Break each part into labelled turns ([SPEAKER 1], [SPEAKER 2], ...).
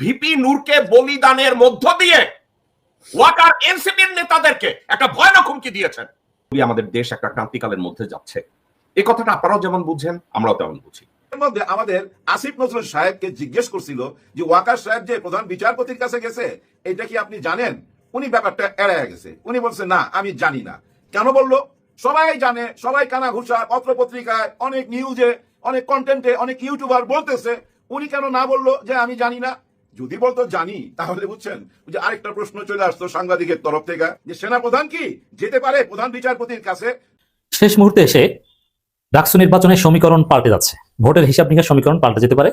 [SPEAKER 1] VP নূরকে বলিদানের মধ্য দিয়ে ওয়াকার এনসিপির নেতাদেরকে একটা ভয়ানক হুমকি দিয়েছেন। আমাদের দেশ একটা ক্রান্তিকালের মধ্যে যাচ্ছে। এই কথাটা আপনারাও যেমন বুঝছেন আমরাও তেমন বুঝি।
[SPEAKER 2] মধ্যে আমাদের আসিফ নজরুল সাহেবকে জিজ্ঞেস করছিল যে ওয়াকার সাহেব যে প্রধান বিচারপতির কাছে গেছে, এটা কি আপনি জানেন? উনি ব্যাপারটা এড়ায় গেছে। উনি বলছে, না, আমি জানি না। কেন বলল? সবাই জানে, সবাই কানা ঘুষা পত্র পত্রিকায় অনেক নিউজে অনেক কন্টেন্টে অনেক ইউটিউবার বলতেছে। উনি কেন না বলল যে আমি জানি না? যদি বলতো জানি তাহলে বুঝছেন যে আরেকটা প্রশ্ন চলে আসতো সাংবাদিকের তরফ থেকে যে সেনাপ্রধান কি? যেতে পারে প্রধান বিচারপতির কাছে।
[SPEAKER 3] শেষ মুহূর্তে এসে ডাকসু নির্বাচনের সমীকরণ পাল্টে যাচ্ছে। ভোটের হিসাব নিকাশ সমীকরণ পাল্টে যেতে পারে।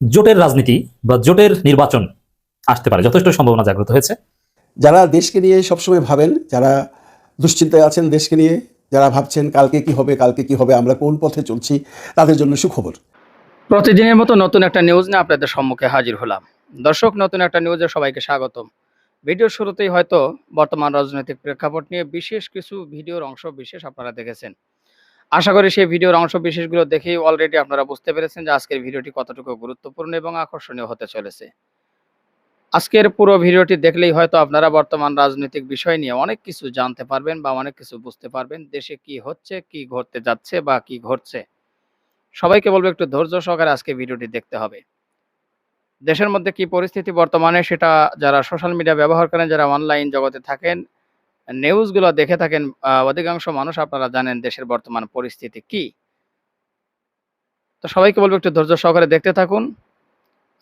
[SPEAKER 3] জোটের রাজনীতি বা জোটের নির্বাচন আসতে পারে। যথেষ্ট সম্ভাবনা জাগ্রত হয়েছে।
[SPEAKER 4] যারা দেশকে নিয়ে সবসময় ভাবেন যারা দুশ্চিন্তায় আছেন দেশকে নিয়ে যারা ভাবছেন কালকে কি হবে কালকে কি হবে আমরা কোন পথে চলছি তাদের জন্য সুখবর।
[SPEAKER 5] প্রতিদিনের মতো নতুন একটা নিউজ নিয়ে আপনাদের সম্মুখে হাজির হলাম। দর্শক, নতুন একটা নিউজে সবাইকে স্বাগতম। ভিডিওর শুরুতেই হয়তো বর্তমান রাজনৈতিক প্রেক্ষাপট নিয়ে বিশেষ কিছু ভিডিওর অংশ বিশেষ আপনারা দেখেছেন। আশা করি সেই ভিডিওর অংশ বিশেষগুলো দেখেই অলরেডি আপনারা বুঝতে পেরেছেন যে আজকের ভিডিওটি কতটুকু গুরুত্বপূর্ণ এবং আকর্ষণীয় হতে চলেছে। আজকের পুরো ভিডিওটি দেখলেই হয়তো আপনারা বর্তমান রাজনৈতিক বিষয় নিয়ে অনেক কিছু জানতে পারবেন বা অনেক কিছু বুঝতে পারবেন, দেশে কি হচ্ছে, কি ঘটতে যাচ্ছে বা কি ঘটছে। সবাইকে বলব একটু ধৈর্য সহকারে আজকে ভিডিওটি দেখতে হবে। দেশের মধ্যে কি পরিস্থিতি বর্তমানে সেটা যারা সোশ্যাল মিডিয়া ব্যবহার করেন, যারা অনলাইন জগতে থাকেন নিউজগুলো দেখে থাকেন অধিকাংশ মানুষ আপনারা জানেন দেশের বর্তমান পরিস্থিতি কি। তো সবাইকে বলব একটু ধৈর্য সহকারে দেখতে থাকুন।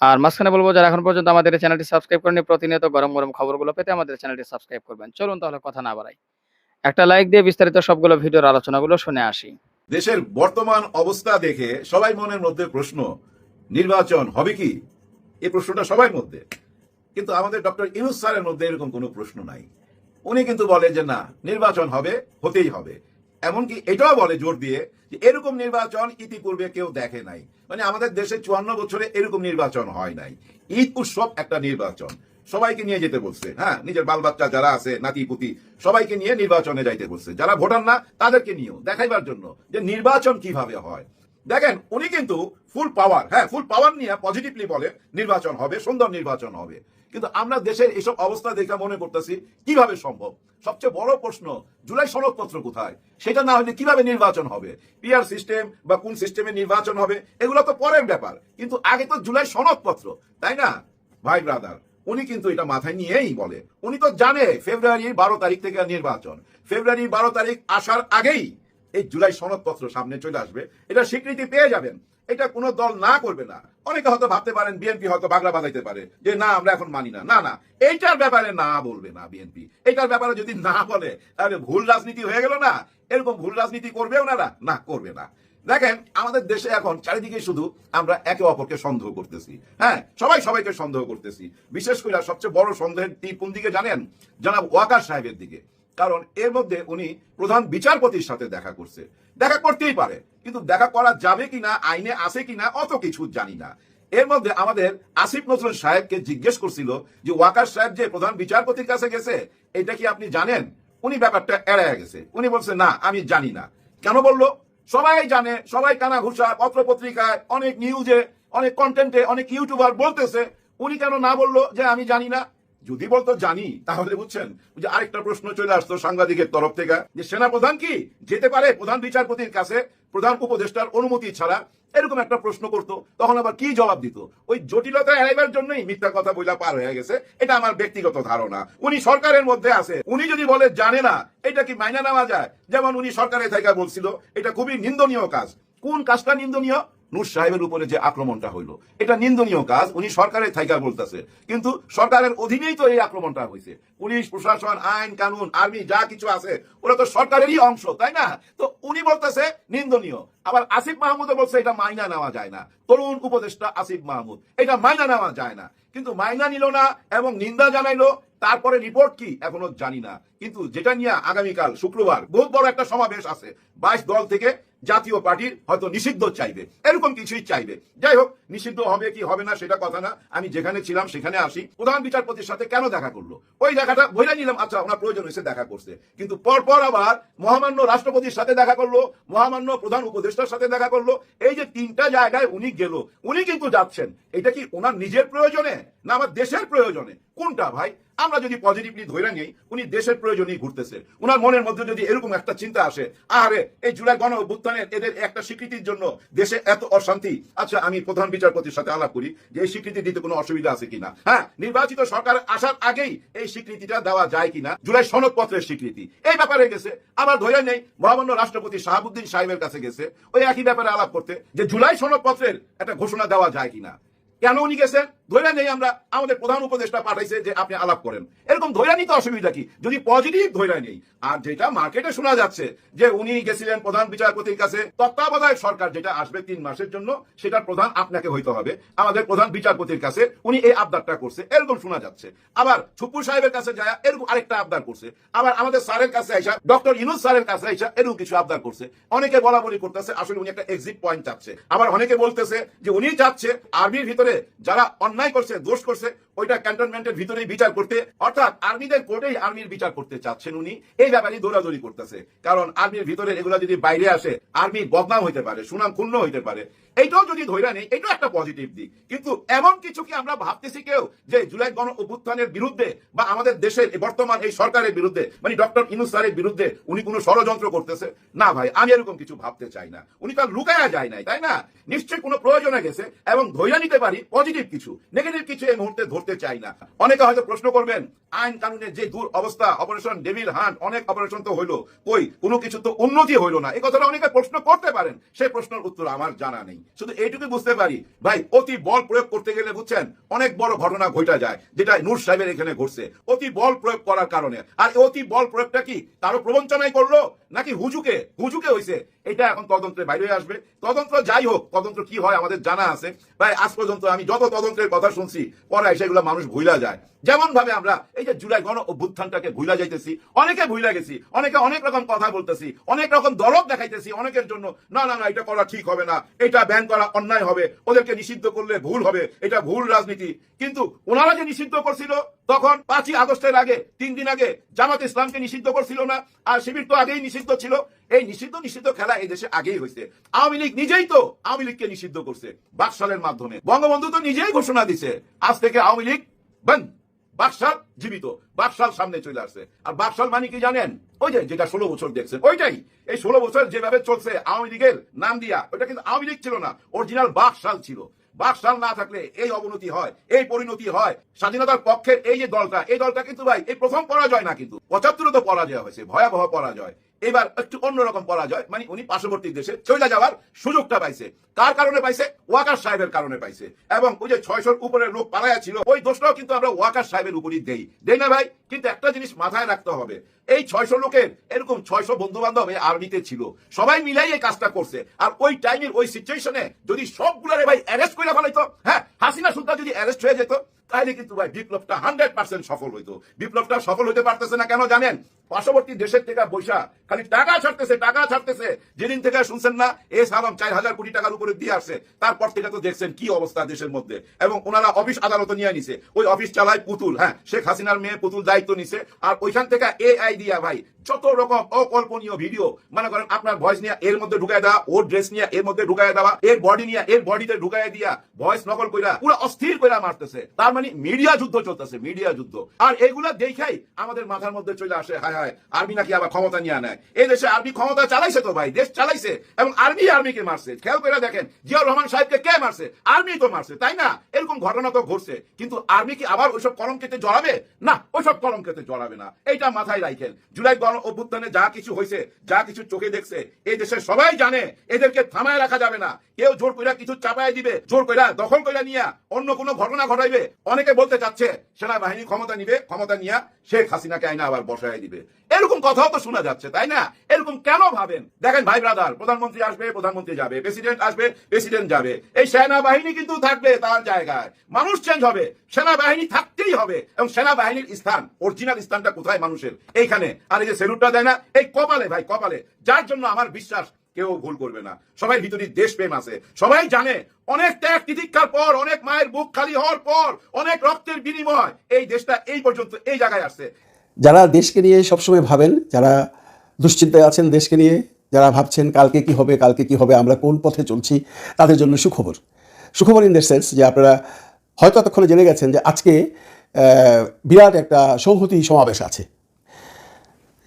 [SPEAKER 5] আর মাঝখানে বলব যারা এখন পর্যন্ত আমাদের চ্যানেলটি সাবস্ক্রাইব করেনি প্রতিনিয়ত গরম গরম খবরগুলো পেতে আমাদের চ্যানেলটি সাবস্ক্রাইব করবেন। চলুন তাহলে কথা না বাড়াই। একটা লাইক দিয়ে বিস্তারিত সবগুলো ভিডিওর আলোচনাগুলো শুনে আসি।
[SPEAKER 2] দেশের বর্তমান অবস্থা দেখে সবাই মনের মধ্যে প্রশ্ন, নির্বাচন হবে কি? এই প্রশ্নটা সবার মধ্যে। কিন্তু আমাদের ডক্টর ইনুস স্যারের মধ্যে এরকম কোনো প্রশ্ন নাই। উনি কিন্তু বলে যে, না, নির্বাচন হবে, হতেই হবে। এমনকি এটাও বলে জোর দিয়ে যে, এরকম নির্বাচন ইতিপূর্বে কেউ দেখে নাই। মানে আমাদের দেশে চুয়ান্ন বছরে এরকম নির্বাচন হয় নাই। ঈদ উৎসব একটা নির্বাচন। সবাইকে নিয়ে যেতে বলছে হ্যাঁ? নিজের বাল বাচ্চা যারা আছে নাতি পুতি সবাইকে নিয়ে নির্বাচনে যাইতে বলছে। যারা ভোটার না, তাদেরকে নিয়েও, দেখাইবার জন্য যে নির্বাচন কীভাবে হয়। দেখেন, উনি কিন্তু ফুল পাওয়ার হ্যাঁ? ফুল পাওয়ার নিয়ে পজিটিভলি বলে নির্বাচন হবে, সুন্দর নির্বাচন হবে। কিন্তু আমরা দেশের এইসব অবস্থা দেখে মনে করতেছি, কীভাবে সম্ভব? সবচেয়ে বড় প্রশ্ন, জুলাই সনদপত্র কোথায়? সেটা না হলে কীভাবে নির্বাচন হবে? পিআর সিস্টেম বা কোন সিস্টেমে নির্বাচন হবে, এগুলো তো পরের ব্যাপার। কিন্তু আগে তো জুলাই সনদপত্র, তাই না? ভাই ব্রাদার উনি কিন্তু এটা মাথায় নিয়েই বলে। উনি তো জানে ফেব্রুয়ারির বারো তারিখ থেকে নির্বাচন। ফেব্রুয়ারির বারো তারিখ আসার আগেই এই জুলাই সনদপত্র সামনে চলে আসবে। এটা স্বীকৃতি পেয়ে যাবেন। এটা কোনো দল না করবে না। অনেকে হয়তো ভাবতে পারেন, বিএনপি হয়তো বাংলা বাজাইতে পারে যে, না, আমরা এখন মানি না। না না। এইটার ব্যাপারে না বলবে না বিএনপি। এইটার ব্যাপারে যদি না বলে, তাহলে ভুল রাজনীতি হয়ে গেল না? এরকম ভুল রাজনীতি করবে ওনারা? না, করবে না। দেখেন, আমাদের দেশে এখন চারিদিকে শুধু আমরা একে অপরকে সন্দেহ করতেছি। হ্যাঁ সবাই সবাইকে সন্দেহ করতেছি। বিশেষ করে সবচেয়ে বড় সন্দেহের তীর কোন দিকে জানেন? জনাব ওয়াকার সাহেবের দিকে। কারণ এর মধ্যে উনি প্রধান বিচারপতির সাথে দেখা করছে। দেখা করতেই পারে, কিন্তু দেখা করা যাবে কিনা, আইনে আছে কিনা, অত কিছু জানি না। এর মধ্যে আমাদের আসিফ নজরুল সাহেবকে জিজ্ঞেস করছিল যে, ওয়াকার সাহেব যে প্রধান বিচারপতির কাছে গেছে, এটা কি আপনি জানেন? উনি ব্যাপারটা এড়ায় গেছে। উনি বলছে, না, আমি জানি না। কেন বলল? সবাই জানে, সবাই কানা ঘুষা পত্র পত্রিকায় অনেক নিউজে অনেক কন্টেন্টে অনেক ইউটিউবার বলতেছে। উনি কেন না বলল যে আমি জানি না? যদি বলতো জানি, তাহলে বুঝছেন? যে আরেকটা প্রশ্ন চলে আসতো সাংবাদিকের তরফ থেকে, যে সেনাপ্রধান কি? যেতে পারে প্রধান বিচারপতির কাছে, প্রধান উপদেষ্টার অনুমতি ছাড়া, এরকম একটা প্রশ্ন করতো, তখন আবার কি জবাব দিত? ওই জটিলতা এড়াইবার জন্যই মিথ্যা কথা বইলা পার হয়ে গেছে, এটা আমার ব্যক্তিগত ধারণা। উনি সরকারের মধ্যে আছে, উনি যদি বলে জানে না, এটা কি মাইনা নেওয়া যায়? যেমন উনি সরকারে থাকা বলছিল, এটা খুবই নিন্দনীয় কাজ। কোন কাজটা নিন্দনীয়? নূর সাহেবের উপরে যে আক্রমণটা এটা নিন্দনীয় কাজ, উনি সরকারের থাইকা বলতেছে। কিন্তু সরকারের অধীনেই তো এই আক্রমণটা হয়েছে পুলিশ, প্রশাসন, আইন, কানুন, আর্মি, যা কিছু আছে, ওরা তো সরকারেরই অংশ, তাই না? তো উনি বলতেছে, নিন্দনীয়। আবার আসিফ মাহমুদও বলছে, এটা মাইনা নেওয়া যায় না। তরুণ উপদেষ্টা আসিফ মাহমুদ, এটা মাইনা নেওয়া যায় না। কিন্তু মাইনা নিল না এবং নিন্দা জানাইলো, তারপরে রিপোর্ট কি এখনও জানি না। কিন্তু যেটা নিয়ে আগামীকাল, শুক্রবার, বহুত বড় একটা সমাবেশ আছে। বাইশ দল থেকে জাতীয় পার্টির হয়তো নিষিদ্ধ চাইবে, এরকম কিছুই চাইবে। যাই হোক, নিষিদ্ধ হবে কি হবে না সেটা কথা না। আমি যেখানে ছিলাম সেখানে আসি। প্রধান বিচারপতির সাথে কেন দেখা করল? ওই দেখাটা বইরা নিলাম আচ্ছা ওনার প্রয়োজন হয়েছে দেখা করছে কিন্তু পরপর আবার মহামান্য রাষ্ট্রপতির সাথে দেখা করল, মহামান্য প্রধান উপদেষ্টার সাথে দেখা করল। এই যে তিনটা জায়গায় উনি গেল, উনি কিন্তু যাচ্ছেন। এটা কি ওনার নিজের প্রয়োজনে না আমার দেশের প্রয়োজনে? কোনটা ভাই? আমরা যদি পজিটিভলি ধরে নেই, উনি দেশের প্রয়োজনেই ঘুরতেছে। উনার মনের মধ্যে যদি এরকম একটা চিন্তা আসে আরে এই জুলাই গণ অভ্যুত্থানের এদের একটা স্বীকৃতির জন্য দেশে এত অশান্তি। আচ্ছা আমি প্রধান বিচারপতির সাথে আলাপ করি যে এই স্বীকৃতি দিতে কোনো অসুবিধা আছে কিনা? হ্যাঁ নির্বাচিত সরকার আসার আগেই এই স্বীকৃতিটা দেওয়া যায় কিনা? জুলাই সনদপত্রের স্বীকৃতি। এই ব্যাপারে গেছে, আবার ধরে নেই, মহামান্য রাষ্ট্রপতি শাহাবুদ্দিন সাহেবের কাছে গেছে। ওই একই ব্যাপারে আলাপ করতে যে জুলাই সনদপত্রের একটা ঘোষণা দেওয়া যায় কিনা? কেন উনি গেছেন? ধৈর্য নেই আমরা আমাদের প্রধান উপদেষ্টা পাঠাইছে যে আপনি আলাপ করেন। এরকম ধৈর্য নিতে অসুবিধা কি? যদি পজিটিভ ধৈর্য নেই। আর যেটা মার্কেটে শোনা যাচ্ছে যে উনি গেছিলেন প্রধান বিচারপতির কাছে, তত্ত্বাবধায়ক সরকার যেটা আসবে তিন মাসের জন্য, সেটার প্রধান আপনাকে হইতে হবে। আমাদের প্রধান বিচারপতির কাছে উনি এই আবদারটা করছে। এরকম শোনা যাচ্ছে। আবার ছুপ্পু সাহেবের কাছে যায়, এরকম আরেকটা আবদার করছে। আবার আমাদের স্যারের কাছে আইসা, ডক্টর ইনুস স্যারের কাছে আইসা এরকম কিছু আবদার করছে। অনেকে বলা বলি করতেছে, আসলে উনি একটা এক্সিট পয়েন্ট চাচ্ছে। আবার অনেকে বলতেছে যে উনি চাচ্ছে আর্মির ভিতরে যারা অন্যায় করছে দোষ করছে ওইটা ক্যান্টনমেন্টের ভিতরেই বিচার করতে, অর্থাৎ আর্মিদের কোর্টেই আর্মির বিচার করতে চাচ্ছেন উনি। এই ব্যাপারে দৌড়াদৌড়ি করতেছে। কারণ আর্মির ভিতরে এগুলো যদি বাইরে আসে আর্মি বদনাম হইতে পারে, সুনাম ক্ষুণ্ণ হইতে পারে। এইটাও যদি ধৈর্য নেই এটাও একটা পজিটিভ দিক। কিন্তু এমন কিছু কি আমরা ভাবতেছি কেউ? যে জুলাই গণ অভ্যুত্থানের বিরুদ্ধে বা আমাদের দেশের বর্তমান এই সরকারের বিরুদ্ধে মানে ডক্টর ইনুস স্যারের বিরুদ্ধে উনি কোনো ষড়যন্ত্র করতেছে? না ভাই, আমি এরকম কিছু ভাবতে চাই না। উনি তো আর লুকায়া যায় নাই, তাই না? নিশ্চয়ই কোনো প্রয়োজনে গেছে এবং ধৈর্য নিতে পারি পজিটিভ কিছু। নেগেটিভ কিছু এই মুহূর্তে ধরতে চাই না। অনেকে হয়তো প্রশ্ন করবেন, আইন কানুনের যে দূর অবস্থা, অপারেশন ডেভিল হান্ট, অনেক অপারেশন তো হইল। কই, কোনো কিছু তো উন্নতি হইল না। এই কথাটা অনেকে প্রশ্ন করতে পারেন সেই প্রশ্নের উত্তর আমার জানা নেই। শুধু এইটুকু বুঝতে পারি, ভাই, অতি বল প্রয়োগ করতে গেলে বুঝছেন, অনেক বড় ঘটনা ঘটা যায়, যেটা নূর সাহেবের এখানে ঘটছে। অতি বল প্রয়োগ করার কারণে। আর অতি বল প্রয়োগটা কি কারও প্রবঞ্চনাই করল, নাকি হুজুকে হুজুকে হইছে? এটা এখন তদন্তের বাইরে আসবে। তদন্ত যাই হোক, তদন্ত কি হয় আমাদের জানা আছে। ভাই, আজ পর্যন্ত আমি যত তদন্তের কথা শুনছি, পরে সেগুলো মানুষ ভুলা যায়। যেমন ভাবে আমরা এই যে জুলাই গণ অভ্যুত্থানটাকে ভুলা যাইতেছি, অনেকে ভুলা গেছি, অনেকে অনেক রকম কথা বলতেছি, অনেক রকম দরদ দেখাইতেছি, অনেকের জন্য, না না না, এটা করা ঠিক হবে না, এটা ব্যান করা অন্যায় হবে, ওদেরকে নিষিদ্ধ করলে ভুল হবে, এটা ভুল রাজনীতি। কিন্তু ওনারা যে নিষিদ্ধ করছিল, তখন পাঁচই আগস্টের আগে, তিন দিন আগে, জামাত ইসলামকে নিষিদ্ধ করছিল না, আর শিবির তো আগেই নিষিদ্ধ ছিল। এই নিষিদ্ধ নিষিদ্ধ খেলা এই দেশে আগেই হয়েছে আওয়ামী লীগ নিজেই তো আওয়ামী লীগকে নিষিদ্ধ করছে বাকশালের মাধ্যমে। বঙ্গবন্ধু তো নিজেই ঘোষণা দিছে, আজ থেকে আওয়ামী লীগ বন্ধ। বাকশাল জীবিত, বাকশাল সামনে চলে আসছে। আর বাকশাল মানে কি জানেন? ওই যে, যেটা ষোলো বছর দেখছেন, ওইটাই। এই ষোলো বছর যেভাবে চলছে, আওয়ামী লীগের নাম দিয়া ওটা কিন্তু আওয়ামী লীগ ছিল না অরিজিনাল বাকশাল ছিল। বাকশাল না থাকলে এই অবনতি হয়, এই পরিণতি হয়। স্বাধীনতার পক্ষের এই যে দলটা, এই দলটা কিন্তু ভাই, এই প্রথম পরাজয় না কিন্তু, পঁচাত্তর তো পরাজয় হয়েছে, ভয়াবহ পরাজয়। এবার একটু অন্যরকম পরাজয় মানে উনি পার্শ্ববর্তী দেশে চলে যাওয়ার সুযোগটা পাইছে। কার কারণে পাইছে? ওয়াকার সাহেবের কারণে পাইছে। এবং ওই যে ছয়শোর উপরে লোক পালায়া ছিল, ওই দোষটাও কিন্তু আমরা ওয়াকার সাহেবের উপরই দেই। দেই না ভাই? কিন্তু একটা জিনিস মাথায় রাখতে হবে। এই ছয়শো লোকের এরকম ছয়শো বন্ধু বান্ধব আর্মিতে ছিল। সবাই মিলাই এই কাজটা করছে। আর ওই টাইমের ওই সিচুয়েশনে যদি সবগুলারে ভাই অ্যারেস্ট করে ফেলাইতো হ্যাঁ হাসিনা সুলতান যদি অ্যারেস্ট হয়ে যেত তাহলে কিন্তু ভাই বিপ্লবটা হান্ড্রেড পার্সেন্ট সফল হইতো। বিপ্লবটা সফল হতে পারতেছে না কেন জানেন? পার্শ্ববর্তী দেশের থেকে বৈশা খালি টাকা ছাড়তেছে টাকা ছাড়তেছে। যেদিন থেকে শুনছেন না, এ সালাম চার হাজার কোটি টাকার উপরে দিয়ে আসছে, তারপর থেকে তো দেখছেন কি অবস্থা দেশের মধ্যে। এবং ওনারা অফিস আদালত নিয়ে নিছে। ওই অফিস চালায় পুতুল হ্যাঁ শেখ হাসিনার মেয়ে পুতুল দায়িত্ব নিছে। আর ওইখান থেকে এআই দিয়া ভাই, যত রকম অকল্পনীয় ভিডিও, মনে করেন আপনার ভয়েস নিয়ে এর মধ্যে ঢুকায় দেওয়া, ওর ড্রেস নিয়ে এর মধ্যে ঢুকায় দেওয়া, এর বডি নিয়ে, এর বডিতে ঢুকায় দিয়া ভয়েস নকল কইরা পুরো অস্থির কইরা মারতেছে। তার মানে মিডিয়া যুদ্ধ চলতেছে, মিডিয়া যুদ্ধ। আর এগুলা দেখাই আমাদের মাথার মধ্যে চলে আসে, হায় হায়, আর্মি নাকি আবার ক্ষমতা নিয়ে নেয় এই দেশে আর্মি ক্ষমতা চালাইছে তো ভাই, দেশ চালাইছে, এবং আর্মি আর্মিকে মারছে। খেয়াল করে দেখেন, জিয়াউর রহমান সাহেবকে কে মারছে? আর্মি তো মারছে, তাই না? এরকম ঘটনা তো ঘটছে। কিন্তু আর্মি কি আবার ওইসব কলঙ্কেতে জড়াবে? না, ওইসব কলঙ্কেতে জড়াবে না। এইটা মাথায় রাখেন জুলাই গণ অভ্যুত্থানে যা কিছু হয়েছে, যা কিছু চোখে দেখছে, এই দেশের সবাই জানে, এদেরকে থামায় রাখা যাবে না। কেউ জোর কইরা কিছু চাপায় দিবে, জোর কইরা দখল কইরা নিয়া অন্য কোনো ঘটনা ঘটাইবে। অনেকে বলতে চাচ্ছে, সেনাবাহিনী ক্ষমতা নিবে, ক্ষমতা নিয়া শেখ হাসিনাকে আইনা আবার বসায় দিবে। এরকম কথাও তো শোনা যাচ্ছে, তাই না? এরকম কেন ভাবেন? দেখেন ভাই ব্রাদার, প্রধানমন্ত্রী আসবে, প্রধানমন্ত্রী যাবে, প্রেসিডেন্ট আসবে, প্রেসিডেন্ট যাবে। এই সেনাবাহিনী কিন্তু থাকবে তার জায়গায়। মানুষ চেঞ্জ হবে, সেনাবাহিনী থাকতেই হবে, এবং সেনাবাহিনীর স্থান অরিজিনাল স্থানটা কোথায় মানুষের? এইখানে। আর এই যে সেলুটটা দেয় না, এই কপালে ভাই, কপালে। যার জন্য আমার বিশ্বাস কেউ ভুল করবে না। সবাই ভিতরে দেশপ্রেম আছে। সবাই জানে, অনেক ত্যাগ তিতিক্ষার পর, অনেক মায়ের বুক খালি হওয়ার পর, অনেক রক্তের বিনিময় এই দেশটা এই পর্যন্ত, এই জায়গায় আসছে।
[SPEAKER 4] যারা দেশকে নিয়ে সবসময় ভাবেন, যারা দুশ্চিন্তায় আছেন দেশকে নিয়ে, যারা ভাবছেন কালকে কি হবে, কালকে কি হবে, আমরা কোন পথে চলছি, তাদের জন্য সুখবর। সুখবর ইন দ্য সেন্স যে আপনারা হয়তো এতক্ষণে জেনে গেছেন যে আজকে বিরাট একটা সংহতি সমাবেশ আছে।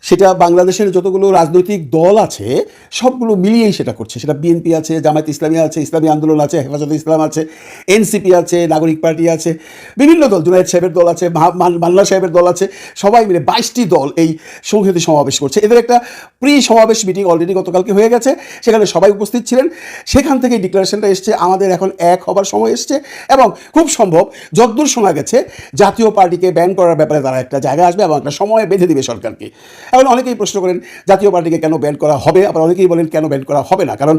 [SPEAKER 4] সেটা বাংলাদেশের যতগুলো রাজনৈতিক দল আছে, সবগুলো মিলিয়েই সেটা করছে। সেটা বিএনপি আছে, জামায়াত ইসলামী আছে, ইসলামী আন্দোলন আছে, হেফাজতে ইসলাম আছে, এনসিপি আছে, নাগরিক পার্টি আছে, বিভিন্ন দল, জুনায়দ সাহেবের দল আছে মান্না সাহেবের দল আছে, সবাই মিলে বাইশটি দল এই সংহতি সমাবেশ করছে। এদের একটা প্রি সমাবেশ মিটিং অলরেডি গতকালকে হয়ে গেছে, সেখানে সবাই উপস্থিত ছিলেন। সেখান থেকে ডিক্লারেশনটা এসছে, আমাদের এখন এক হবার সময় এসছে এবং খুব সম্ভব যতদূর শোনা গেছে, জাতীয় পার্টিকে ব্যান করার ব্যাপারে তারা একটা জায়গা আসবে এবং একটা সময় বেঁধে দিবে সরকারকে। এখন অনেকেই প্রশ্ন করেন, জাতীয় পার্টিকে কেন ব্যান করা হবে? আবার অনেকেই বলেন, কেন ব্যান করা হবে না? কারণ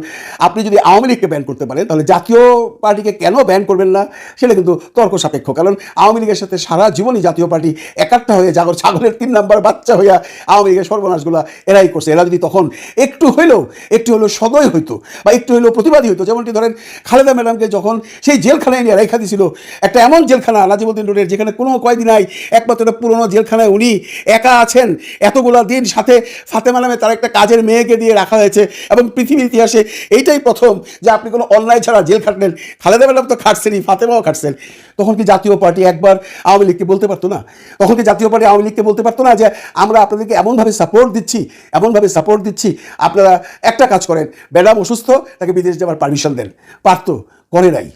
[SPEAKER 4] আপনি যদি আওয়ামী লীগকে ব্যান করতে পারেন, তাহলে জাতীয় পার্টিকে কেন ব্যান করবেন না? সেটা কিন্তু তর্ক সাপেক্ষ। কারণ আওয়ামী লীগের সাথে সারা জীবনই জাতীয় পার্টি একাট্টা হয়ে জাগর, ছাগলের তিন নাম্বার বাচ্চা হইয়া আওয়ামী লীগের সর্বনাশগুলো এরাই করছে। এরা যদি তখন একটু হইলেও, একটু হলেও সদয় হইতো বা একটু হলেও প্রতিবাদী হইতো, যেমনটি ধরেন খালেদা ম্যাডামকে যখন সেই জেলখানায় নিয়ে রেখা দিছিল, একটা এমন জেলখানা, নাজিমুদ্দিন রোডের, যেখানে কোনো কয়দিন নাই, একমাত্র পুরনো জেলখানায় উনি একা আছেন, এতগুলা দিন সাথে ফাতেমা নামে তার একটা কাজের মেয়েকে দিয়ে রাখা হয়েছে এবং পৃথিবীর ইতিহাসে এইটাই প্রথম যে আপনি কোনো অন্যায় ছাড়া জেল খাটলেন। খালেদা ম্যাডাম তো খাটছেনই, ফাতেমাও খাটছেন। তখন কি জাতীয় পার্টি একবার আওয়ামী লীগকে বলতে পারতো না? তখন কি জাতীয় পার্টি আওয়ামী লীগকে বলতে পারতো না যে আমরা আপনাদেরকে এমনভাবে সাপোর্ট দিচ্ছি, এমনভাবে সাপোর্ট দিচ্ছি, আপনারা একটা কাজ করেন ম্যাডাম অসুস্থ, তাকে বিদেশ যাওয়ার পারমিশন দেন। পারতো, করে নাই।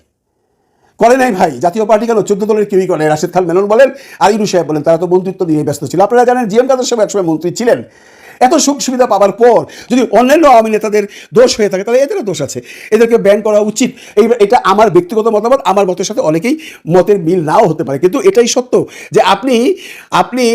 [SPEAKER 4] করে নাই ভাই। জাতীয় পার্টি কেন? চোদ্দ দলের কেউই করে। রাশেদ খান, মেনন বলেন, আর ইনু সাহেব বলেন, তারা তো মন্ত্রিত্ব নিয়ে ব্যস্ত ছিল। আপনারা জানেন জিএম কাদের সাহেব একসময় মন্ত্রী ছিলেন। এত সুখ সুবিধা পাওয়ার পর যদি অন্যান্য আওয়ামী নেতাদের দোষ হয়ে থাকে, তাহলে এদেরও দোষ আছে। এদেরকে ব্যান করা উচিত। এই এটা আমার ব্যক্তিগত মতামত, আমার মতের সাথে অনেকেই মতের মিল নাও হতে পারে। কিন্তু এটাই সত্য যে আপনি আপনি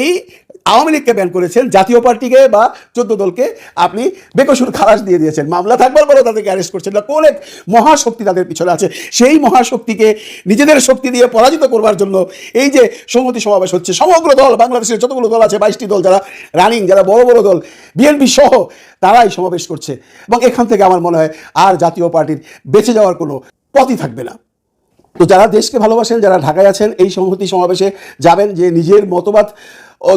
[SPEAKER 4] আওয়ামী লীগকে ব্যান করেছেন জাতীয় পার্টিকে বা চোদ্দ দলকে আপনি বেকসুর খালাস দিয়ে দিয়েছেন। মামলা থাকবার পরেও তাদেরকে অ্যারেস্ট করছেন। না, কোন এক মহাশক্তি তাদের পিছনে আছে? সেই মহাশক্তিকে নিজেদের শক্তি দিয়ে পরাজিত করবার জন্য এই যে সংহতি সমাবেশ হচ্ছে, সমগ্র দল, বাংলাদেশের যতগুলো দল আছে, বাইশটি দল, যারা রানিং যারা বড় বড় দল বিএনপি সহ তারাই সমাবেশ করছে। এবং এখান থেকে আমার মনে হয় আর জাতীয় পার্টির বেঁচে যাওয়ার কোনো পথই থাকবে না। তো যারা দেশকে ভালোবাসেন, যারা ঢাকায় আছেন, এই সংহতি সমাবেশে যাবেন যে নিজের মতবাদ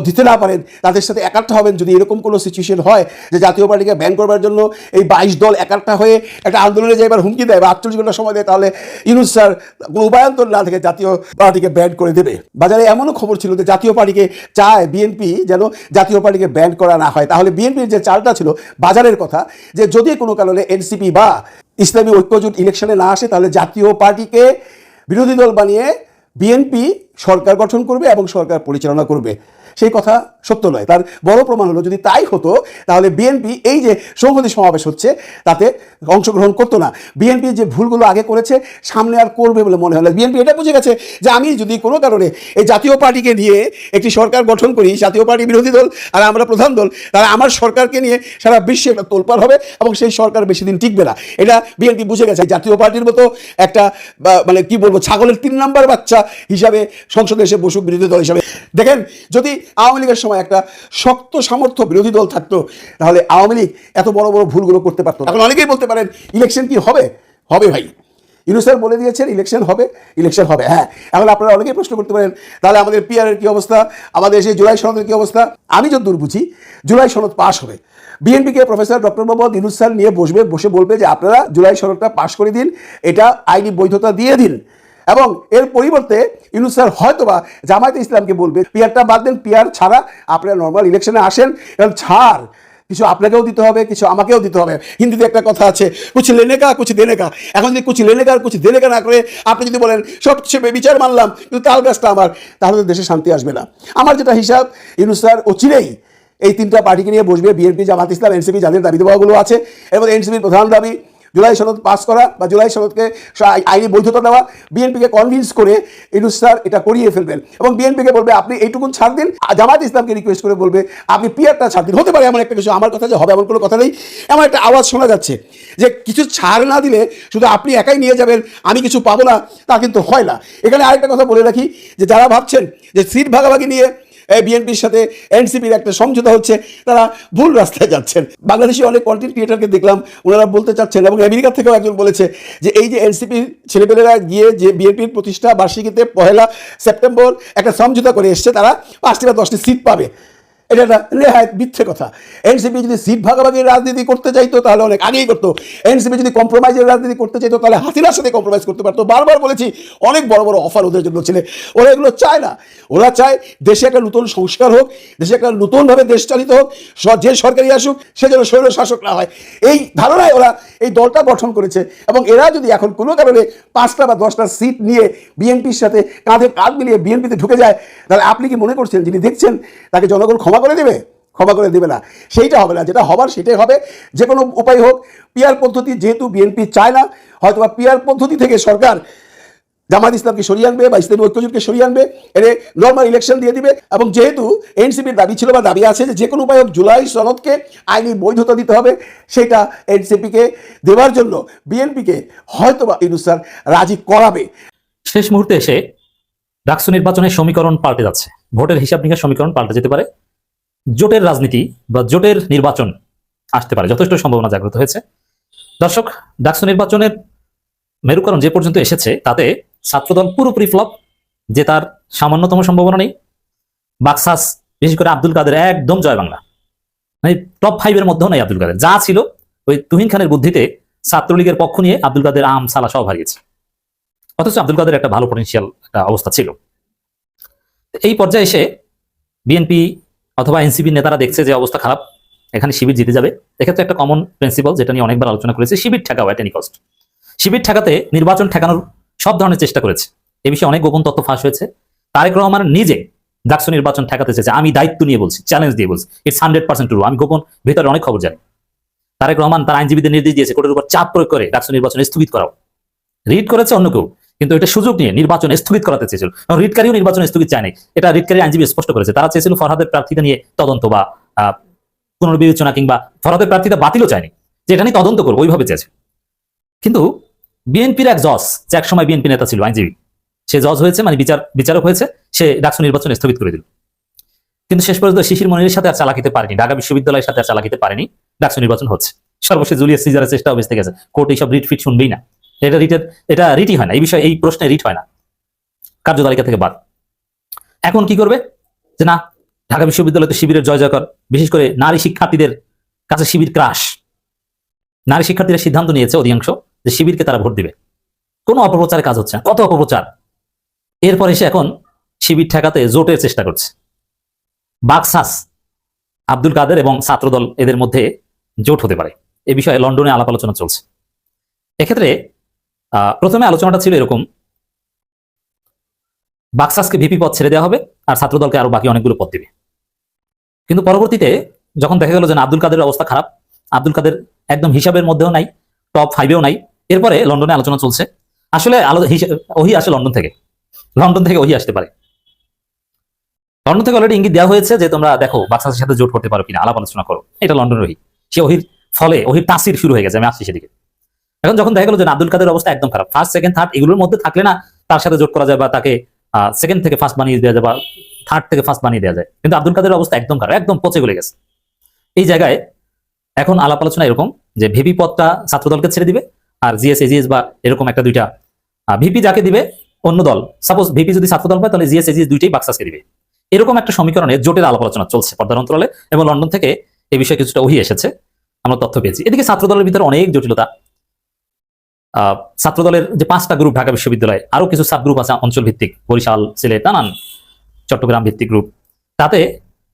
[SPEAKER 4] দিতে না পারেন, তাদের সাথে একাট্টা হবেন যদি এরকম কোনো সিচুয়েশন হয় যে জাতীয় পার্টিকে ব্যান করবার জন্য এই বাইশ দল একাট্টা হয়ে একটা আন্দোলনে যাইবার হুমকি দেয় বা আটচল্লিশ ঘণ্টা সময় দেয়, তাহলে ইউনুস স্যার কোনো উপায়ন্তর না থেকে জাতীয় পার্টিকে ব্যান করে দেবে। বাজারে এমনও খবর ছিল যে জাতীয় পার্টিকে চায় বিএনপি যেন জাতীয় পার্টিকে ব্যান করা না হয়। তাহলে বিএনপির যে চালটা ছিল বাজারের কথা, যে যদি কোনো কারণে এনসিপি বা ইসলামী ঐক্যজোট ইলেকশনে না আসে, তাহলে জাতীয় পার্টিকে বিরোধী দল বানিয়ে বিএনপি সরকার গঠন করবে এবং সরকার পরিচালনা করবে। সেই কথা সত্য নয়। তার বড় প্রমাণ হলো, যদি তাই হতো, তাহলে বিএনপি এই যে সংহতি সমাবেশ হচ্ছে, তাতে অংশগ্রহণ করতো না। বিএনপি যে ভুলগুলো আগে করেছে, সামনে আর করবে বলে মনে হলো বিএনপি এটা বুঝে গেছে যে আমি যদি কোনো কারণে এই জাতীয় পার্টিকে নিয়ে একটি সরকার গঠন করি, জাতীয় পার্টি বিরোধী দল আর আমরা প্রধান দল, তাহলে আমার সরকারকে নিয়ে সারা বিশ্বে একটা তোলপাড় হবে এবং সেই সরকার বেশি দিন টিকবে না। এটা বিএনপি বুঝে গেছে। জাতীয় পার্টির মতো একটা মানে কি বলব, ছাগলের তিন নাম্বার বাচ্চা হিসাবে সংসদে এসে বসুক বিরোধী দল হিসাবে। দেখেন, যদি আওয়ামী লীগের সময় একটা শক্ত সামর্থ্য বিরোধী দল থাকতো, তাহলে আওয়ামী লীগ এত বড় বড় ভুলগুলো করতে পারতো এখন অনেকেই বলতে পারেন, ইলেকশন কি হবে? হবে ভাই। ইউনুসার বলে দিয়েছেন, ইলেকশন হবে ইলেকশন হবে। হ্যাঁ এখন আপনারা অনেকেই প্রশ্ন করতে পারেন, তাহলে আমাদের পিআরের কি অবস্থা? আমাদের সেই জুলাই সনদের কি অবস্থা? আমি যতদূর বুঝি, জুলাই সনদ পাশ হবে। বিএনপিকে professor doctor Mohammad Yunus sir নিয়ে বসবে, বসে বলবে যে, আপনারা জুলাই সনদটা পাশ করে দিন, এটা আইনি বৈধতা দিয়ে দিন। এবং এর পরিবর্তে ইউনুস স্যার হয়তোবা জামায়াতে ইসলামকে বলবে, পিয়ারটা বাদ দেন, পিয়ার ছাড়া আপনারা নর্মাল ইলেকশনে আসেন, এবং ছাড়। কিছু আপনাকেও দিতে হবে, কিছু আমাকেও দিতে হবে। হিন্দিতে একটা কথা আছে কুছ লেনে কা কুছ দেনে কা। এখন যদি কুছ লেনে কা আর কুছ দেনে কা না করে আপনি যদি বলেন, সব কিছু বিচার মানলাম, কিন্তু তাল গাছটা আমার, তাহলে তো দেশে শান্তি আসবে না। আমার যেটা হিসাব, ইউনুস স্যার অচিরেই এই তিনটা পার্টিকে নিয়ে বসবে, বিএনপি জামাত ইসলাম, এনসিপি, যাদের দাবি দেওয়াগুলো আছে, এবং এনসিপির প্রধান দাবি জুলাই সনদ পাস করা বা জুলাই সনদকে আইনি বৈধতা দেওয়া বিএনপিকে কনভিন্স করে ইনুস স্যার এটা করিয়ে ফেলবেন। এবং বিএনপিকে বলবে, আপনি এইটুকুন ছাড় দিন। জামাত ইসলামকে রিকোয়েস্ট করে বলবে, আপনি পিয়ারটা ছাড় দিন। হতে পারে এমন একটা কিছু, আমার কথা যে হবে এমন কোনো কথা নেই। এমন একটা আওয়াজ শোনা যাচ্ছে যে কিছু ছাড় না দিলে শুধু আপনি একাই নিয়ে যাবেন, আমি কিছু পাবো না, তা কিন্তু হয় না। এখানে আরেকটা কথা বলে রাখি যে, যারা ভাবছেন যে সিট ভাগাভাগি নিয়ে বিএনপির সাথে এনসিপির একটা সমঝোতা হচ্ছে, তারা ভুল রাস্তায় যাচ্ছেন। বাংলাদেশি অনেক কন্টেন্ট ক্রিয়েটারকে দেখলাম, ওনারা বলতে চাচ্ছেন এবং আমেরিকা থেকেও একজন বলেছে যে এই যে এনসিপির ছেলেপেলেরা গিয়ে যে বিএনপির প্রতিষ্ঠা বার্ষিকীতে পহেলা সেপ্টেম্বর একটা সমঝোতা করে এসছে, তারা পাঁচটি বা দশটি সিট পাবে। এটা একটা নেহায়ত মিথ্যে কথা। এনসিপি যদি সিট ভাগাভাগির রাজনীতি করতে চাইতো, তাহলে অনেক আগেই করতো। এনসিপি যদি কম্প্রোমাইজের রাজনীতি করতে চাইতো, তাহলে হাসিনার সাথে কম্প্রোমাইজ করতে পারতো। বারবার বলেছি, অনেক বড় বড় অফার ওদের জন্য ছিল। ওরা এগুলো চায় না। ওরা চায় দেশে একটা নতুন সংস্কার হোক, দেশে একটা নতুনভাবে দেশ চালিত হোক যে সরকারি আসুক, সে যেন স্বৈর শাসক না হয়। এই ধারণায় ওরা এই দলটা গঠন করেছে। এবং এরা যদি এখন কোনো কারণে পাঁচটা বা দশটা সিট নিয়ে বিএনপির সাথে কাঁধে কাঁধ মিলিয়ে বিএনপিতে ঢুকে যায়, তাহলে আপনি কি মনে করছেন, যিনি দেখছেন, তাকে জনগণ ক্ষমা করে দেবে? ক্ষমা করে দেবে না। সেইটা হবে না। যেটা হবার সেটাই হবে। যে কোনো উপায় হোক, পিয়ার পদ্ধতি যেহেতু বিএনপি চায় না হয়তো বা পিয়ার পদ্ধতি থেকে সরকার জামাত ইসলামকে সরিয়ে আনবে বা ইসলামী ঐক্যজোটকে সরিয়ে আনবে এর নর্মাল ইলেকশন দিয়ে দিবে এবং যেহেতু এনসিপির দাবি ছিল বা দাবি আছে যে যে কোনো উপায় হোক, জুলাই সনদকে আইনি বৈধতা দিতে হবে। সেটা এনসিপিকে দেওয়ার জন্য বিএনপিকে হয়তো বা ইনুসার রাজি করাবে।
[SPEAKER 3] শেষ মুহূর্তে এসে ডাকসু নির্বাচনের সমীকরণ পাল্টে যাচ্ছে। ভোটের হিসাব নিকাশ সমীকরণ পাল্টে যেতে পারে। জোটের রাজনীতি বা জোটের নির্বাচন আসতে পারে। যথেষ্ট সম্ভাবনা জাগ্রত হয়েছে। দর্শক, ডাকসু নির্বাচনের মেরুকরণ যে পর্যন্ত এসেছে, তাতে ছাত্রদল পুরোপুরি ফ্লপ, যে তার সামান্যতম সম্ভাবনা নেই। বাক্সাস, বিশেষ করে আব্দুল কাদের, একদম জয় বাংলা। মানে টপ ফাইভের মধ্যেও নেই আব্দুল কাদের। যা ছিল, ওই তুহিন খানের বুদ্ধিতে ছাত্রলীগের পক্ষ নিয়ে আব্দুল কাদের আম, সালা সব হারিয়েছে। অথচ আব্দুল কাদের একটা ভালো পটেনশিয়াল একটা অবস্থা ছিল। এই পর্যায়ে এসে বিএনপি অথবা এনসিপি নেতারা দেখছে যে অবস্থা খারাপ, এখানে শিবির জিতে যাবে। এক্ষেত্রে একটা কমন প্রিন্সিপাল যেটা নিয়ে অনেকবার আলোচনা করেছে, Shibir ঠেকাও at any cost Shibir ঠেকাতে নির্বাচন ঠেকানোর সব ধরনের চেষ্টা করেছে। এ বিষয়ে অনেক গোপন তথ্য ফাঁস হয়েছে। তারেক রহমান নিজে ডাকসু নির্বাচন ঠেকাতে চেয়েছে। আমি দায়িত্ব নিয়ে বলছি চ্যালেঞ্জ দিয়ে বলছি। ইটস হান্ড্রেড পার্সেন্ট ট্রু আমি গোপন, ভেতরে অনেক খবর জানি। তারেক রহমান তার আইনজীবীদের নির্দেশ দিয়েছে, কোর্টের উপর চাপ প্রয়োগ করে ডাকসু নির্বাচন স্থগিত করাও। রিড করেছে অন্য কেউ। কিন্তু এটা সুযোগ নিয়ে নির্বাচন স্থগিত করাতে চেয়েছিল। এবং রিটকারীও নির্বাচন স্থগিত চায়নি। এটা রিটকারী আইনজীবী স্পষ্ট করেছে। তারা চেয়েছিল ফরহাদের প্রার্থীতা নিয়ে তদন্ত বা পুনর্বিবেচনা কিংবা ফরহাদের প্রার্থীতা বাতিলও চায়নি। যে এটা নিয়ে তদন্ত করব, ওইভাবে চেয়েছে। কিন্তু বিএনপির এক জজ, যে এক সময় বিএনপি নেতা ছিল আইনজীবী, সে জজ হয়েছে মানে বিচার, বিচারক হয়েছে, সে ডাকসু নির্বাচন স্থগিত করে দিল। কিন্তু শেষ পর্যন্ত শিশির মনিরের সাথে আর চালাকিতে পারেনি, ঢাকা বিশ্ববিদ্যালয়ের সাথে আর চালাকিতে পারেনি, ডাকসু নির্বাচন হচ্ছে। সর্বশেষ জুলিয়াস সিজারের চেষ্টাও বেঁচে গেছে। কোর্ট এইসব রিট ফিট শুনবেই না। এটা রিটের এটা রিটই হয় না, এই বিষয়ে, এই প্রশ্নে রিট হয় না। কার্যতালিকা থেকে বাদ। এখন কি করবে? যে না, ঢাকা বিশ্ববিদ্যালয়তে শিবিরের জয় জয়কর, বিশেষ করে নারী শিক্ষার্থীদের কাছে শিবির ক্রাশ। নারী শিক্ষার্থীরা সিদ্ধান্ত নিয়েছে অধিকাংশ যে শিবিরকে তারা ভোট দিবে। কোনো অপপ্রচারের কাজ হচ্ছে না। কত অপপ্রচার? এরপর এসে এখন শিবির ঠেকাতে জোটের চেষ্টা করছে। বাকসাস, আব্দুল কাদের এবং ছাত্রদল এদের মধ্যে জোট হতে পারে। এ বিষয়ে লন্ডনে আলাপ আলোচনা চলছে। এক্ষেত্রে প্রথমে আলোচনাটা ছিল এরকম। বাক্সাসকে ভিপি পদ ছেড়ে দেওয়া হবে আর ছাত্রদলকে আরও বাকি অনেকগুলো পদ দিবে। কিন্তু পরবর্তীতে যখন দেখা গেল যে আব্দুল কাদের অবস্থা খারাপ, আব্দুল কাদের একদম হিসাবের মধ্যেও নাই, টপ ফাইভেও নাই, এরপরে লন্ডনে আলোচনা চলছে। আসলে ওহি আসে লন্ডন থেকে। লন্ডন থেকে ওহি আসতে পারে। লন্ডন থেকে অলরেডি ইঙ্গিত দেওয়া হয়েছে যে তোমরা দেখো, বাক্সাসের সাথে জোট করতে পারো কিনা, আলাপ আলোচনা করো। এটা লন্ডন ওহি। সে ওহির ফলে, ওহির তাসির শুরু হয়ে গেছে, আমি আসছি সেদিকে। এখন যখন দেখা গেল যে আব্দুল কাদের অবস্থা একদম খারাপ ফার্স্ট সেকেন্ড থার্ড এগুলোর মধ্যে থাকলে না তার সাথে জোট করা যায় বা তাকে সেকেন্ড থেকে ফার্স্ট বানিয়ে দেওয়া যায় বা থার্ড থেকে ফার্স্ট বানিয়ে দেওয়া যায়। কিন্তু আব্দুল কাদের অবস্থা একদম খারাপ, একদম পচে গলে গেছে। এই জায়গায় এখন আলাপ আলোচনা এরকম যে ভিপি পদটা ছাত্রদলকে ছেড়ে দিবে আর জিএস, এজিএস বা এরকম একটা দুইটা ভিপি যাকে দিবে অন্য দল। সাপোজ ভিপি যদি ছাত্রদল পায়, তাহলে জিএস, এজিএস দুইটাই বাক্সাসকে দিবে। এরকম একটা সমীকরণে জোটের আলাপ আলোচনা চলছে পর্দার অন্তরালে এবং লন্ডন থেকে এই বিষয়ে কিছুটা ওহি এসেছে। আমরা তথ্য পেয়েছি। এদিকে ছাত্রদলের ভিতরে অনেক জটিলতা। ছাত্রদলের যে পাঁচটা গ্রুপ ঢাকা বিশ্ববিদ্যালয় আরও কিছু সাব গ্রুপ আছে অঞ্চল ভিত্তিক বরিশাল, সিলেট, নানান চট্টগ্রাম ভিত্তিক গ্রুপ তাতে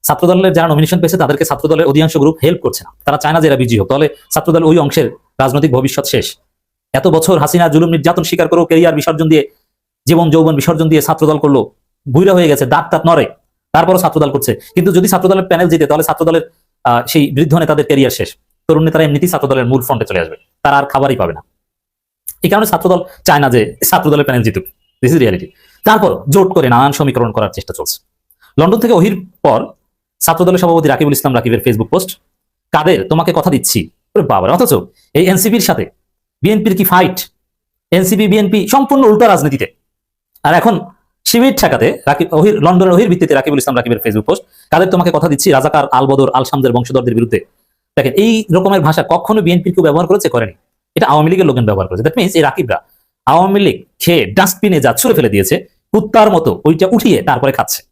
[SPEAKER 3] ছাত্রদলের যারা নমিনেশন পেয়েছে, তাদেরকে ছাত্রদলের অধিকাংশ গ্রুপ হেল্প করছে না। তারা চায় না যে এরা বিজয়ী হোক। তাহলে ছাত্রদল ওই অংশের রাজনৈতিক ভবিষ্যৎ শেষ। এত বছর হাসিনা জুলুম নির্যাতন স্বীকার করেও কেরিয়ার বিসর্জন দিয়ে, জীবন যৌবন বিসর্জন দিয়ে ছাত্রদল করল, বুইরা হয়ে গেছে, দাঁত তাত নড়ে। তারপরও ছাত্রদল করছে। কিন্তু যদি ছাত্রদলের প্যানেল জিতে, তাহলে ছাত্রদলের সেই বৃদ্ধ নেতাদের কেরিয়ার শেষ। তরুণ নেতারা এমনিতেই ছাত্রদলের মূল ফ্রন্টে চলে আসবে। তারা আর খাবারই পাবে না। এই কারণে ছাত্রদল চায় না যে ছাত্রদলের প্যানেল জিতুক। দিস ইজ রিয়ালিটি তারপর জোট করে নানান সমীকরণ করার চেষ্টা চলছে। লন্ডন থেকে ওহির পর ছাত্রদলের সভাপতি রাকিবুল ইসলাম রাকিবের ফেসবুক পোস্ট কাদের? তোমাকে কথা দিচ্ছি। বাবার, অথচ এই এনসিপির সাথে বিএনপির কি ফাইট এনসিপি, বিএনপি সম্পূর্ণ উল্টো রাজনীতিতে। আর এখন শিবির ঠেকাতে রাকিব ওহির লন্ডনের ওহির ভিত্তিতে রাকিবুল ইসলাম রাকিবের ফেসবুক পোস্ট কাদের তোমাকে কথা দিচ্ছি? রাজাকার আল বদর আল শামদের বংশধরদের বিরুদ্ধে। দেখেন, এই রকমের ভাষা কখনো বিএনপির কেউ ব্যবহার করেছে, করেনি। এটা আওয়ামী লীগের লোকজন ব্যবহার করেছে। দ্যাট মিনস এই রাকিবরা আওয়ামী লীগ খেয়ে ডাস্টবিনে যা ছুড়ে ফেলে দিয়েছে, কুত্তার মতো ওইটা উঠিয়ে তারপরে খাচ্ছে।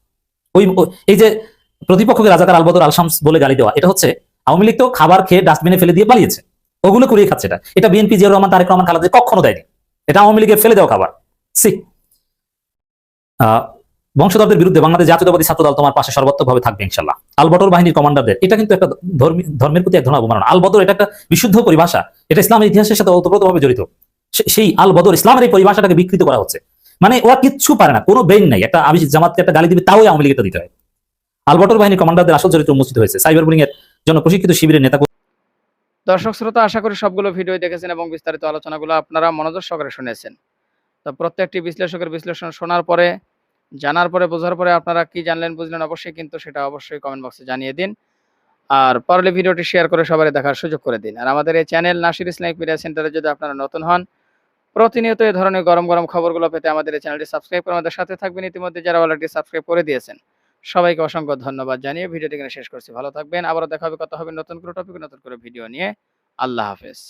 [SPEAKER 3] ওই এই যে প্রতিপক্ষকে রাজাকার আলবদর আলশামস বলে গালি দেওয়া, এটা হচ্ছে আওয়ামী লীগ তো খাবার খেয়ে ডাস্টবিনে ফেলে দিয়ে পালিয়েছে। ওগুলো কুড়িয়ে খাচ্ছে এটা। এটা বিএনপি জিয়াউর রহমান, তারেক রহমান খালাদের কখনো দেয়নি। এটা আওয়ামী লীগের ফেলে দেওয়া খাবার। সি বংশধরদের বিরুদ্ধে বাংলাদেশ জাতীয়তাবাদী ছাত্র দল তোমার পাশে সর্বাত্মকভাবে থাকবে ইনশাল্লাহ। আলবটর বাহিনীর কমান্ডারদের, এটা কিন্তু একটা ধর্মী- ধর্মের প্রতি এক ধরনের অবমাননা। আলবদর এটা একটা বিশুদ্ধ পরিভাষা। এটা ইসলামের ইতিহাসের সাথে ওতপ্রোতভাবে জড়িত। সেই আল বদর ইসলামের এই পরিভাষাটাকে বিকৃত করা হচ্ছে। মানে ওরা কিচ্ছু পারে না, কোনো ব্রেন নাই। একটা আমি জামাতকে একটা গালি দিবে, তাও আওয়ামী লীগেরটা দিতে হয়। আলবটর বাহিনীর কমান্ডারদের আসল চরিত্র উন্মোচিত হয়েছে। সাইবার বুলিং এর জন্য প্রশিক্ষিত শিবিরের নেতা
[SPEAKER 5] দর্শক শ্রোতা, আশা করি সবগুলো ভিডিও দেখেছেন এবং বিস্তারিত আলোচনাগুলো আপনারা মনোযোগ সহকারে শুনেছেন। তো প্রত্যেকটি বিশ্লেষকের বিশ্লেষণ শোনার পরে, জানার পরে, বোঝার পরে আপনারা কি জানলেন, বুঝলেন, অবশ্যই কিন্তু সেটা অবশ্যই কমেন্ট বক্সে জানিয়ে দিন। আর পারলে ভিডিওটি শেয়ার করে সবাই দেখার সুযোগ করে দিন। আর আমাদের এই চ্যানেল নাসির ইসলামিক মিডিয়া সেন্টারে যদি আপনারা নতুন হন, প্রতিনিয়ত এই ধরনের গরম গরম খবরগুলো পেতে আমাদের এই চ্যানেলটি সাবস্ক্রাইব করে আমাদের সাথে থাকবেন। ইতিমধ্যে যারা অলরেডি সাবস্ক্রাইব করে দিয়েছেন, সবাইকে অসংখ্য ধন্যবাদ জানিয়ে ভিডিওটি এখানে শেষ করছি। ভালো থাকবেন, আবারও দেখা হবে, কথা হবে নতুন করে টপিক নতুন করে ভিডিও নিয়ে। আল্লাহ হাফেজ।